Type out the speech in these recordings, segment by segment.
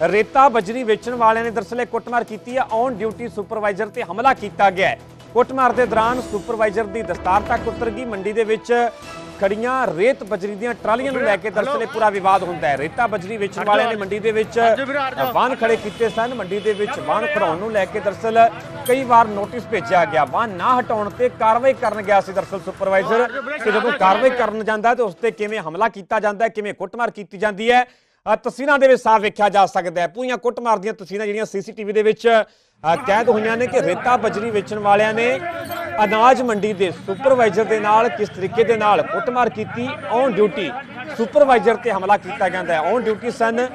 ਰੇਤਾ ਬਜਰੀ ਵੇਚਣ ਵਾਲਿਆਂ ਨੇ ਦਰਅਸਲ ਇਹ ਕੁੱਟਮਾਰ ਕੀਤੀ ਹੈ। ਔਨ ਡਿਊਟੀ ਸੁਪਰਵਾਈਜ਼ਰ ਤੇ ਹਮਲਾ ਕੀਤਾ ਗਿਆ ਹੈ। ਕੁੱਟਮਾਰ ਦੇ ਦੌਰਾਨ ਸੁਪਰਵਾਈਜ਼ਰ ਦੀ ਦਸਤਾਰ ਤੱਕ ਉਤਰ ਗਈ। ਮੰਡੀ ਦੇ ਵਿੱਚ ਖੜੀਆਂ ਰੇਤ ਬਜਰੀ ਦੀਆਂ ਟਰਾਲੀਆਂ ਨੂੰ ਲੈ ਕੇ ਦਰਅਸਲ ਇਹ ਪੂਰਾ ਵਿਵਾਦ ਹੁੰਦਾ ਹੈ। ਰੇਤਾ ਬਜਰੀ ਵੇਚਣ ਵਾਲਿਆਂ ਨੇ ਮੰਡੀ ਦੇ ਵਿੱਚ ਵਾਹਨ ਖੜੇ ਕੀਤੇ ਸਨ। ਮੰਡੀ ਦੇ ਵਿੱਚ ਵਾਹਨ ਖੜਾਉਣ ਨੂੰ ਲੈ ਕੇ ਦਰਅਸਲ ਕਈ ਵਾਰ ਨੋਟਿਸ ਭੇਜਿਆ ਗਿਆ। ਵਾਹਨ ਨਾ ਹਟਾਉਣ ਤੇ ਕਾਰਵਾਈ ਕਰਨ ਗਿਆ ਸੀ ਦਰਅਸਲ ਸੁਪਰਵਾਈਜ਼ਰ। ਤੇ ਜਦੋਂ ਕਾਰਵਾਈ ਕਰਨ ਜਾਂਦਾ ਤੇ ਉਸ ਤੇ ਕਿਵੇਂ ਹਮਲਾ ਕੀਤਾ ਜਾਂਦਾ ਹੈ ਕਿਵੇਂ ਕੁੱਟਮਾਰ ਕੀਤੀ ਜਾਂਦੀ ਹੈ ਤਸਵੀਰਾਂ ਦੇ ਵਿੱਚ ਸਾਫ਼ ਵੇਖਿਆ ਜਾ ਸਕਦਾ ਹੈ। ਪੂਰੀਆਂ ਕੁੱਟਮਾਰ ਦੀਆਂ ਤਸਵੀਰਾਂ ਜਿਹੜੀਆਂ ਸੀਸੀਟੀਵੀ ਦੇ ਵਿੱਚ ਕੈਦ ਹੋਈਆਂ ਨੇ ਕਿ ਰੇਤਾ ਬਜਰੀ ਵੇਚਣ ਵਾਲਿਆਂ ਨੇ ਅਨਾਜ ਮੰਡੀ ਦੇ ਸੁਪਰਵਾਈਜ਼ਰ ਦੇ ਨਾਲ, ਕਿਸ ਤਰੀਕੇ ਦੇ ਨਾਲ ਕੁੱਟਮਾਰ ਕੀਤੀ, ਔਨ ਡਿਊਟੀ ਸੁਪਰਵਾਈਜ਼ਰ ਤੇ ਹਮਲਾ ਕੀਤਾ ਜਾਂਦਾ ਹੈ। ਔਨ ਡਿਊਟੀ ਸਨ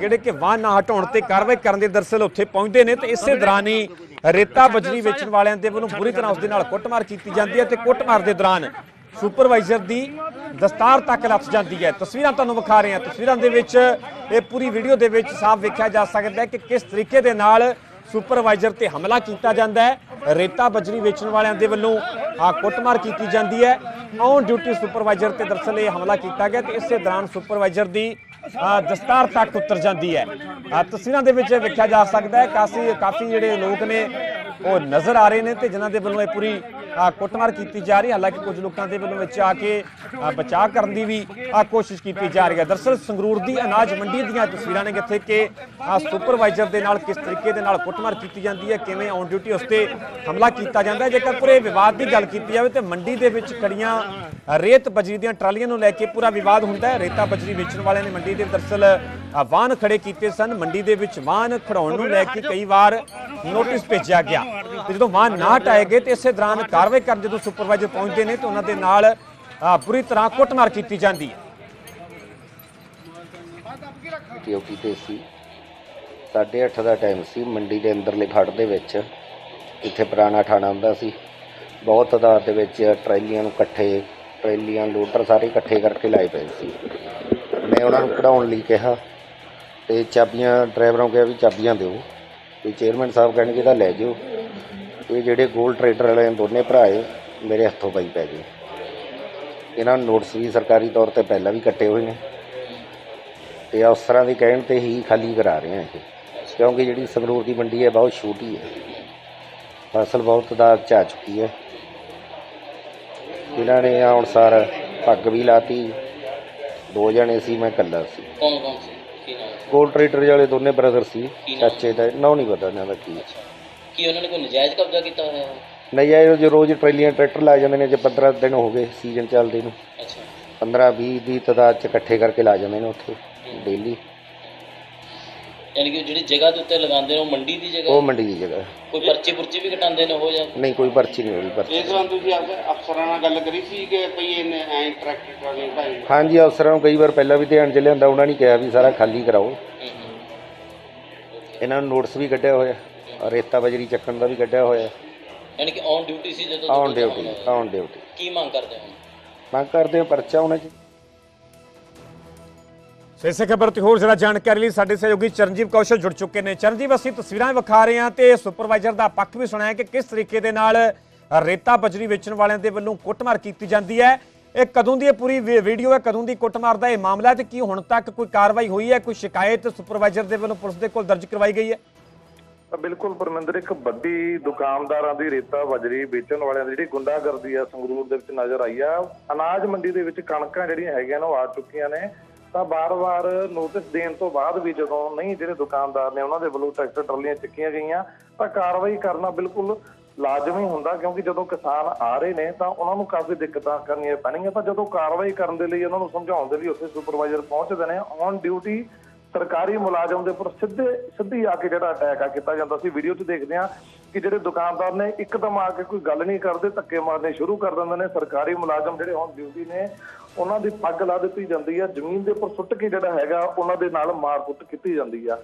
ਜਿਹੜੇ ਕਿ ਵਾਹਨ ਨਾ ਹਟਾਉਣ ਤੇ ਕਾਰਵਾਈ ਕਰਨ ਦੇ ਦਰਸਲ ਉੱਥੇ ਪਹੁੰਚਦੇ ਨੇ ਤੇ ਇਸੇ ਦੌਰਾਨ ਹੀ ਰੇਤਾ ਬਜਰੀ ਵੇਚਣ ਵਾਲਿਆਂ ਦੇ ਵੱਲੋਂ ਬੁਰੀ ਤਰ੍ਹਾਂ ਉਸ ਦੇ ਨਾਲ ਕੁੱਟਮਾਰ ਕੀਤੀ ਜਾਂਦੀ ਹੈ ਤੇ ਕੁੱਟਮਾਰ ਦੇ ਦੌਰਾਨ ਸੁਪਰਵਾਈਜ਼ਰ ਦੀ ਦਸਤਾਰ ਤੱਕ ਲੱਥ ਜਾਂਦੀ ਹੈ। ਤਸਵੀਰਾਂ ਤੁਹਾਨੂੰ ਵਿਖਾ ਰਹੇ ਹਾਂ। ਤਸਵੀਰਾਂ ਦੇ ਵਿੱਚ, ਇਹ ਪੂਰੀ ਵੀਡੀਓ ਦੇ ਵਿੱਚ ਸਾਫ਼ ਵੇਖਿਆ ਜਾ ਸਕਦਾ ਹੈ ਕਿ ਕਿਸ ਤਰੀਕੇ ਦੇ ਨਾਲ ਸੁਪਰਵਾਈਜ਼ਰ ਤੇ ਹਮਲਾ ਕੀਤਾ ਜਾਂਦਾ ਹੈ। ਰੇਤਾ ਬਜਰੀ ਵੇਚਣ ਵਾਲਿਆਂ ਦੇ ਵੱਲੋਂ ਆ ਕੁੱਟਮਾਰ ਕੀਤੀ ਜਾਂਦੀ ਹੈ। ਔਨ ਡਿਊਟੀ ਸੁਪਰਵਾਈਜ਼ਰ ਤੇ ਦਰਸਲ ਇਹ ਹਮਲਾ ਕੀਤਾ ਗਿਆ ਤੇ ਇਸੇ ਦੌਰਾਨ ਸੁਪਰਵਾਈਜ਼ਰ ਦੀ ਦਸਤਾਰ ਤੱਕ ਉਤਰ ਜਾਂਦੀ ਹੈ। ਤਸਵੀਰਾਂ ਦੇ ਵਿੱਚ ਵੇਖਿਆ ਜਾ ਸਕਦਾ ਹੈ। ਕਾਫੀ ਕਾਫੀ ਜਿਹੜੇ ਲੋਕ ਨੇ ਉਹ ਨਜ਼ਰ ਆ ਰਹੇ ਨੇ ਤੇ ਜਿਨ੍ਹਾਂ ਦੇ ਵੱਲੋਂ ਇਹ ਪੂਰੀ ਕੁੱਟਮਾਰ ਕੀਤੀ ਜਾ ਰਹੀ ਹੈ। ਹਾਲਾਂਕਿ ਕੁਝ ਲੋਕਾਂ ਦੇ ਵੱਲੋਂ ਵਿੱਚ ਆ ਕੇ ਬਚਾਅ ਕਰਨ ਦੀ ਵੀ ਕੋਸ਼ਿਸ਼ ਕੀਤੀ ਜਾ ਰਹੀ ਹੈ। ਦਰਸਲ ਸੰਗਰੂਰ ਦੀ ਅਨਾਜ ਮੰਡੀ ਦੀਆਂ ਤਸਵੀਰਾਂ ਨੇ ਜਿੱਥੇ ਕਿ ਸੁਪਰਵਾਈਜ਼ਰ ਦੇ ਨਾਲ ਕਿਸ ਤਰੀਕੇ ਦੇ ਨਾਲ ਕੁੱਟਮਾਰ ਕੀਤੀ ਜਾਂਦੀ ਹੈ, ਕਿਵੇਂ ਔਨ ਡਿਊਟੀ ਉਸ ਤੇ ਹਮਲਾ ਕੀਤਾ ਜਾਂਦਾ ਹੈ। ਜੇਕਰ ਪੂਰੇ ਵਿਵਾਦ ਦੀ ਗੱਲ ਕੀਤੀ ਜਾਵੇ ਤੇ ਮੰਡੀ ਦੇ ਵਿੱਚ ਖੜੀਆਂ ਰੇਤ ਬਜਰੀ ਦੀਆਂ ਟਰਾਲੀਆਂ ਨੂੰ ਲੈ ਕੇ ਪੂਰਾ ਵਿਵਾਦ ਹੁੰਦਾ ਹੈ। ਰੇਤਾ ਬਜਰੀ ਵੇਚਣ ਵਾਲਿਆਂ ਨੇ ਮੰਡੀ ਦੇ ਦਰਸਲ ਵਾਹਨ ਖੜੇ ਕੀਤੇ ਸਨ। ਮੰਡੀ ਦੇ ਵਿੱਚ ਵਾਹਨ ਖੜਾਉਣ ਨੂੰ ਲੈ ਕੇ ਕਈ ਵਾਰ ਨੋਟਿਸ ਭੇਜਿਆ ਗਿਆ। ਤੇ ਜਦੋਂ ਵਾਹਨ ਨਾ ਹਟਾਏ ਗਏ ਤੇ ਇਸੇ ਦੌਰਾਨ ਕਾਰਵਾਈ ਕਰਨ ਜਦੋਂ ਸੁਪਰਵਾਈਜ਼ਰ ਪਹੁੰਚਦੇ ਨੇ ਤੇ ਉਹਨਾਂ ਦੇ ਨਾਲ ਆ, ਬੁਰੀ ਤਰ੍ਹਾਂ ਕੁੱਟਮਾਰ ਕੀਤੀ ਜਾਂਦੀ ਹੈ। ਡਿਊਟੀ ਤੇ ਸੀ? 8:30 ਦਾ ਟਾਈਮ ਸੀ ਮੰਡੀ ਦੇ ਅੰਦਰਲੇ ਖੜ ਦੇ ਵਿੱਚ। ਇੱਥੇ ਪੁਰਾਣਾ ਥਾਣਾ ਹੁੰਦਾ ਸੀ। ਬਹੁਤ ਤਾਦਾਦ ਦੇ ਵਿੱਚ ਟਰੈਲੀਆਂ ਨੂੰ ਇਕੱਠੇ ਟਰੈਲੀਆਂ ਲੋਡਰ ਸਾਰੇ ਇਕੱਠੇ ਕਰਕੇ ਲਾਏ ਪਏ ਸੀ। ਮੈਂ ਉਹਨਾਂ ਨੂੰ ਕਢਾਉਣ ਲਈ ਕਿਹਾ ਤੇ ਚਾਬੀਆਂ ਡਰਾਈਵਰਾਂ ਨੂੰ ਕਿਹਾ ਵੀ ਚਾਬੀਆਂ ਦਿਓ। ਤੇ ਚੇਅਰਮੈਨ ਸਾਹਿਬ ਕਹਿਣਗੇ ਤਾਂ ਲੈ ਜਾਓ। ਇਹ ਜਿਹੜੇ ਗੋਲਡ ਟਰੇਡਰ ਵਾਲੇ ਦੋਨੇ ਭਰਾਏ ਮੇਰੇ ਹੱਥੋਂ ਪਈ ਪੈ ਗਏ। ਇਹਨਾਂ ਨੂੰ ਨੋਟਿਸ ਵੀ ਸਰਕਾਰੀ ਤੌਰ ਤੇ ਪਹਿਲਾਂ ਵੀ ਕੱਟੇ ਹੋਏ ਨੇ। ਤੇ ਅਫਸਰਾਂ ਦੇ ਕਹਿਣ ਤੇ ਹੀ ਖਾਲੀ ਕਰਾ ਰਹੇ ਆ ਇਹ। ਕਿਉਂਕਿ ਜਿਹੜੀ ਸੰਗਰੂਰ ਦੀ ਮੰਡੀ ਹੈ ਬਹੁਤ ਛੋਟੀ ਹੈ। ਫਸਲ ਬਹੁਤ ਤਾਦਾਦ ਚ ਚੁੱਕੀ ਹੈ। ਇਹਨਾਂ ਨੇ ਹੁਣ ਸਾਰ ਪੱਗ ਵੀ ਲਾਤੀ। ਦੋ ਜਣੇ ਸੀ ਮੈਂ ਇਕੱਲਾ ਸੀ। ਕੌਣ ਕੌਣ ਸੀ? ਕੀ ਨਾਮ? ਗੋਲ ਟਰੇਡਰ ਵਾਲੇ ਦੋਨੇ ਬ੍ਰਦਰ ਸੀ। ਚਾਚੇ ਦਾ ਨਾਂ ਨਹੀਂ ਪਤਾ ਇਹਨਾਂ ਦਾ ਕੀ। ਹੈ ਕੀ ਉਹਨਾਂ ਨੇ ਕੋਈ ਨਜਾਇਜ਼ ਕਬਜ਼ਾ ਕੀਤਾ ਹੋਇਆ? ਹੈ ਨਹੀਂ ਇਹ ਜੋ ਰੋਜ਼ ਟਰੇਲੀਆਂ ਟਰੈਕਟਰ ਲਾ ਜਾਂਦੇ ਨੇ ਜੇ 15 ਦਿਨ ਹੋ ਗਏ ਸੀਜ਼ਨ ਚੱਲਦੇ ਨੂੰ। ਅੱਛਾ। 15 20 ਦੀ ਤਾਦਾਦ ਚ ਇਕੱਠੇ ਕਰਕੇ ਲਾ ਜਾਂਦੇ ਨੇ ਉੱਥੇ ਡੇਲੀ। ਯਾਨੀ ਕਿ ਜਿਹੜੀ ਜਗ੍ਹਾ ਦੇ ਉੱਤੇ ਲਗਾਉਂਦੇ ਨੇ ਉਹ ਮੰਡੀ ਦੀ ਜਗ੍ਹਾ? ਉਹ ਮੰਡੀ ਦੀ ਜਗ੍ਹਾ। ਕੋਈ ਪਰਚੀ ਪੁਰਚੀ ਵੀ ਕਟਾਉਂਦੇ ਨੇ ਉਹ ਜਾਂ? ਨਹੀਂ ਕੋਈ ਪਰਚੀ ਨਹੀਂ ਹੋਈ ਪਰਚੀ। ਇਸ ਵਾਰ ਤੁਸੀਂ ਅਫ- ਅਫਸਰਾਂ ਨਾਲ ਗੱਲ ਕਰੀ ਸੀ ਕਿ ਭਈ ਇਹਨੇ ਐਂ ਟਰੈਕਟਰ ਟਰਾਲੀ ਢਾਈ ਹਾਂਜੀ ਅਫਸਰਾਂ ਨੂੰ ਕਈ ਵਾਰ ਪਹਿਲਾਂ ਵੀ ਧਿਆਨ ਚ ਲਿਆਂਦਾ ਉਹਨਾਂ ਨੇ ਕਿਹਾ ਵੀ ਸਾਰਾ ਖਾਲੀ ਕਰਾਓ। ਹੂੰ ਹੂੰ। ਇਹਨਾਂ ਨੂੰ ਨੋਟਿਸ ਵੀ ਕੱਢਿਆ ਹੋਇਆ। ਰੇਤਾ ਬਜਰੀ ਚੱਕਣ ਦਾ ਵੀ ਕੱਢਿਆ ਹੋਇਆ। ਯਾਨੀ ਕਿ ਔਨ ਡਿਊਟੀ ਸੀ ਜਦੋਂ ਔਨ ਡਿਊਟੀ। ਔਨ ਡਿਊਟੀ ਕੀ ਮੰਗ ਕਰਦੇ ਹੋ? ਮੰਗ ਕਰਦੇ ਹਾਂ ਪਰਚਾ ਹੋਣਾ ਚਾਹੀਦਾ ਸੋ ਇਸੇ ਖਬਰ ਤੇ ਹੋਰ ਜ਼ਿਆਦਾ ਜਾਣਕਾਰੀ ਲਈ ਸਾਡੇ ਸਹਿਯੋਗੀ ਚਰਨਜੀਤ ਕੌਸ਼ਲ ਜੁੜ ਚੁੱਕੇ ਨੇ। ਚਰਨਜੀਤ ਅਸੀਂ ਤਸਵੀਰਾਂ ਵਿਖਾ ਰਹੇ ਹਾਂ ਤੇ ਸੁਪਰਵਾਈਜ਼ਰ ਦਾ ਪੱਖ ਵੀ ਸੁਣਾਇਆ ਕਿ ਕਿਸ ਤਰੀਕੇ ਦੇ ਨਾਲ ਰੇਤਾ ਬਜਰੀ ਵੇਚਣ ਵਾਲਿਆਂ ਦੇ ਵੱਲੋਂ ਕੁੱਟਮਾਰ ਕੀਤੀ ਜਾਂਦੀ ਹੈ। ਇਹ ਕਦੋਂ ਦੀ ਇਹ ਪੂਰੀ ਵੀ- ਵੀਡੀਓ ਹੈ ਕਦੋਂ ਦੀ ਕੁੱਟਮਾਰ ਦਾ ਇਹ ਮਾਮਲਾ ਹੈ ਤੇ ਕੀ ਹੁਣ ਤੱਕ ਕੋਈ ਕਾਰਵਾਈ ਹੋਈ ਹੈ ਕੋਈ ਸ਼ਿਕਾਇਤ ਸੁਪਰਵਾਈਜ਼ਰ ਦੇ ਵੱਲੋਂ ਪੁਲਿਸ ਦੇ ਕੋਲ ਦਰਜ ਕਰਵਾਈ ਗਈ ਹੈ? ਬਿਲਕੁਲ ਪਰਮਿੰਦਰ, ਇੱਕ ਵੱਡੀ ਦੁਕਾਨਦਾਰਾਂ ਦੀ ਰੇਤਾ ਬਜਰੀ ਵੇਚਣ ਵਾਲਿਆਂ ਦੀ ਜਿਹੜੀ ਗੁੰਡਾਗਰਦੀ ਆ ਸੰਗਰੂਰ ਦੇ ਵਿੱਚ ਨਜ਼ਰ ਆਈ ਆ। ਅਨਾਜ ਮੰਡੀ ਦੇ ਵਿੱਚ ਕਣਕਾਂ ਜਿਹੜੀਆਂ ਹੈਗੀਆਂ ਨੇ ਉਹ ਆ ਚੁੱਕੀਆਂ ਨੇ। ਤਾਂ ਬਾਰ-ਬਾਰ ਨੋਟਿਸ ਦੇਣ ਤੋਂ ਬਾਅਦ ਵੀ ਜਦੋਂ ਨਹੀਂ, ਜਿਹੜੇ ਦੁਕਾਨਦਾਰ ਨੇ ਉਹਨਾਂ ਦੇ ਵੱਲੋਂ ਟਰੈਕਟਰ, ਟਰਾਲੀਆਂ ਚੱਕੀਆਂ ਗਈਆਂ, ਤਾਂ ਕਾਰਵਾਈ ਕਰਨਾ ਬਿਲਕੁਲ ਲਾਜ਼ਮੀ ਹੁੰਦਾ, ਕਿਉਂਕਿ ਜਦੋਂ ਕਿਸਾਨ ਆ ਰਹੇ ਨੇ, ਤਾਂ ਉਹਨਾਂ ਨੂੰ ਕਾਫੀ ਦਿੱਕਤਾਂ ਕਰਨੀਆਂ ਪੈਣਗੀਆਂ। ਤਾਂ ਜਦੋਂ ਕਾਰਵਾਈ ਕਰਨ ਦੇ ਲਈ ਉਹਨਾਂ ਨੂੰ ਸਮਝਾਉਣ ਦੇ ਲਈ ਉੱਥੇ ਸੁਪਰਵਾਈਜ਼ਰ ਪਹੁੰਚਦੇ ਨੇ ਔਨ ਡਿਊਟੀ ਸਰਕਾਰੀ ਮੁਲਾਜ਼ਮ ਦੇ ਉੱਪਰ ਸਿੱਧੇ, ਸਿੱਧੀ ਆ ਕੇ ਜਿਹੜਾ ਅਟੈਕ ਆ, ਕੀਤਾ ਜਾਂਦਾ ਸੀ। ਵੀਡੀਓ 'ਚ ਦੇਖਦੇ ਆ ਕਿ ਜਿਹੜੇ ਦੁਕਾਨਦਾਰ ਨੇ ਇੱਕਦਮ ਆ ਕੇ ਕੋਈ ਗੱਲ ਨਹੀਂ ਕਰਦੇ, ਧੱਕੇ ਮਾਰਨੇ ਸ਼ੁਰੂ ਕਰ ਦਿੰਦੇ ਨੇ। ਸਰਕਾਰੀ ਮੁਲਾਜ਼ਮ ਜਿਹੜੇ ਔਨ ਡਿਊਟੀ ਨੇ, ਉਹਨਾਂ ਦੀ ਪੱਗ ਲਾ ਦਿੱਤੀ ਜਾਂਦੀ ਆ। ਜ਼ਮੀਨ ਦੇ ਉੱਪਰ ਸੁੱਟ ਕੇ ਜਿਹੜਾ ਹੈਗਾ, ਉਹਨਾਂ ਦੇ ਨਾਲ ਮਾਰ ਮਾਰਕੁੱਟ ਕੀਤੀ ਜਾਂਦੀ ਆ।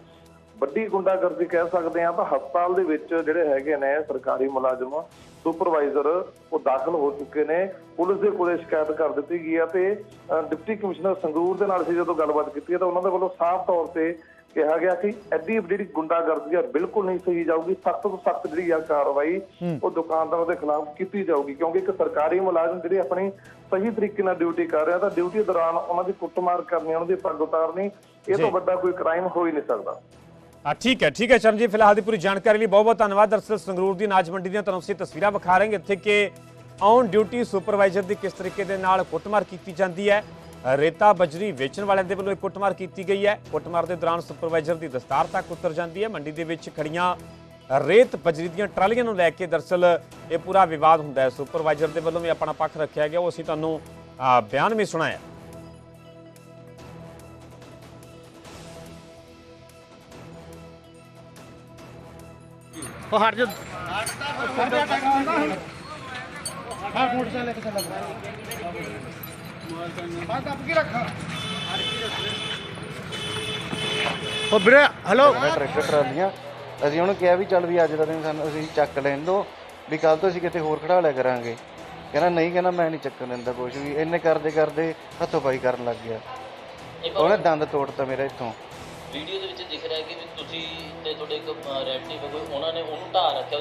ਵੱਡੀ ਗੁੰਡਾਗਰਦੀ ਕਹਿ ਸਕਦੇ ਆ ਤਾਂ ਹਸਪਤਾਲ ਦੇ ਵਿੱਚ ਜਿਹੜੇ ਹੈਗੇ ਨੇ ਸਰਕਾਰੀ ਮੁਲਾਜ਼ਮ ਸੁਪਰਵਾਈਜ਼ਰ ਉਹ ਦਾਖਲ ਹੋ ਚੁੱਕੇ ਨੇ। ਪੁਲਿਸ ਦੇ ਕੋਲੇ ਸ਼ਿਕਾਇਤ ਕਰ ਦਿੱਤੀ ਗਈ ਆ ਤੇ ਡਿਪਟੀ ਕਮਿਸ਼ਨਰ ਸੰਗਰੂਰ ਦੇ ਨਾਲ ਸੀ ਜਦੋਂ ਗੱਲਬਾਤ ਕੀਤੀ ਤਾਂ ਉਹਨਾਂ ਦੇ ਵੱਲੋਂ ਸਾਫ਼ ਤੌਰ ਤੇ ਕਿਹਾ ਗਿਆ ਕਿ ਐਡੀ ਜਿਹੜੀ ਗੁੰਡਾਗਰਦੀ ਆ ਬਿਲਕੁਲ ਨਹੀਂ ਸਹੀ ਜਾਊਗੀ। ਸਖਤ ਤੋਂ ਸਖਤ ਜਿਹੜੀ ਆ ਕਾਰਵਾਈ ਉਹ ਦੁਕਾਨਦਾਰਾਂ ਦੇ ਖਿਲਾਫ ਕੀਤੀ ਜਾਊਗੀ ਕਿਉਂਕਿ ਇੱਕ ਸਰਕਾਰੀ ਮੁਲਾਜ਼ਮ ਜਿਹੜੇ ਆਪਣੀ ਸਹੀ ਤਰੀਕੇ ਨਾਲ ਡਿਊਟੀ ਕਰ ਰਿਹਾ ਤਾਂ ਡਿਊਟੀ ਦੌਰਾਨ ਉਹਨਾਂ ਦੀ ਕੁੱਟਮਾਰ ਕਰਨੀ ਉਹਨਾਂ ਦੀ ਪੱਗ ਉਤਾਰਨੀ ਇਹ ਤੋਂ ਵੱਡਾ ਕੋਈ ਕ੍ਰਾਈਮ ਹੋ ਹੀ ਨਹੀਂ ਸਕਦਾ। ਆ ਠੀਕ ਹੈ ਠੀਕ ਹੈ ਚਰਨ ਜੀ ਫਿਲਹਾਲ ਦੀ ਪੂਰੀ ਜਾਣਕਾਰੀ ਲਈ ਬਹੁਤ ਬਹੁਤ ਧੰਨਵਾਦ। ਦਰਅਸਲ ਸੰਗਰੂਰ ਦੀ ਅਨਾਜ ਮੰਡੀ ਦੀਆਂ ਤੁਹਾਨੂੰ ਅਸੀਂ ਤਸਵੀਰਾਂ ਵਿਖਾ ਰਹੇ ਹਾਂ, ਇੱਥੇ ਕਿ ਔਨ ਡਿਊਟੀ ਸੁਪਰਵਾਈਜ਼ਰ ਦੀ ਕਿਸ ਤਰੀਕੇ ਦੇ ਨਾਲ ਕੁੱਟਮਾਰ ਕੀਤੀ ਜਾਂਦੀ ਹੈ। ਰੇਤਾ ਬਜਰੀ ਵੇਚਣ ਵਾਲਿਆਂ ਦੇ ਵੱਲੋਂ ਇਹ ਕੁੱਟਮਾਰ ਕੀਤੀ ਗਈ ਹੈ। ਕੁੱਟਮਾਰ ਦੇ ਦੌਰਾਨ ਸੁਪਰਵਾਈਜ਼ਰ ਦੀ ਦਸਤਾਰ ਤੱਕ ਉਤਰ ਜਾਂਦੀ ਹੈ। ਮੰਡੀ ਦੇ ਵਿੱਚ ਖੜੀਆਂ ਰੇਤ ਬਜਰੀ ਦੀਆਂ ਟਰਾਲੀਆਂ ਨੂੰ ਲੈ ਕੇ ਦਰਅਸਲ ਇਹ ਪੂਰਾ ਵਿਵਾਦ ਹੁੰਦਾ ਹੈ। ਸੁਪਰਵਾਈਜ਼ਰ ਦੇ ਵੱਲੋਂ ਵੀ ਆਪਣਾ ਪੱਖ ਰੱਖਿਆ ਗਿਆ। ਉਹ ਅਸੀਂ ਤੁਹਾਨੂੰ ਬਿਆਨ ਵੀ ਸੁਣਾਇਆ। ਉਹ ਵੀਰੇ ਹੈਲੋ ਟਰੈਕਟਰ ਟਰਾਲੀਆਂ। ਅਸੀਂ ਉਹਨੂੰ ਕਿਹਾ ਵੀ ਚੱਲ ਵੀ ਅੱਜ ਦਾ ਦਿਨ ਸਾਨੂੰ ਅਸੀਂ ਚੱਕ ਲੈਣ ਦੋ, ਵੀ ਕੱਲ ਤੋਂ ਅਸੀਂ ਕਿਤੇ ਹੋਰ ਖੜਾ ਲਿਆ ਕਰਾਂਗੇ। ਕਹਿੰਦਾ ਨਹੀਂ, ਕਹਿੰਦਾ ਮੈਂ ਨਹੀਂ ਚੱਕਣ ਦਿੰਦਾ ਕੁਝ ਵੀ। ਇੰਨੇ ਕਰਦੇ ਕਰਦੇ ਹੱਥੋਂ ਪਾਈ ਕਰਨ ਲੱਗ ਗਿਆ। ਉਹਨੇ ਦੰਦ ਤੋੜਤਾ ਮੇਰਾ ਇੱਥੋਂ। ਵੀਡੀਓ ਦੇ ਵਿੱਚ ਦਿਖ ਰਿਹਾ ਕਿ ਵੀ ਤੁਸੀਂ ਤੇ ਤੁਹਾਡੇ ਇੱਕ ਰਿਲੇਟਿਵ ਕੋਈ, ਉਹਨਾਂ ਨੇ ਉਹਨੂੰ ਢਾਹ ਰੱਖਿਆ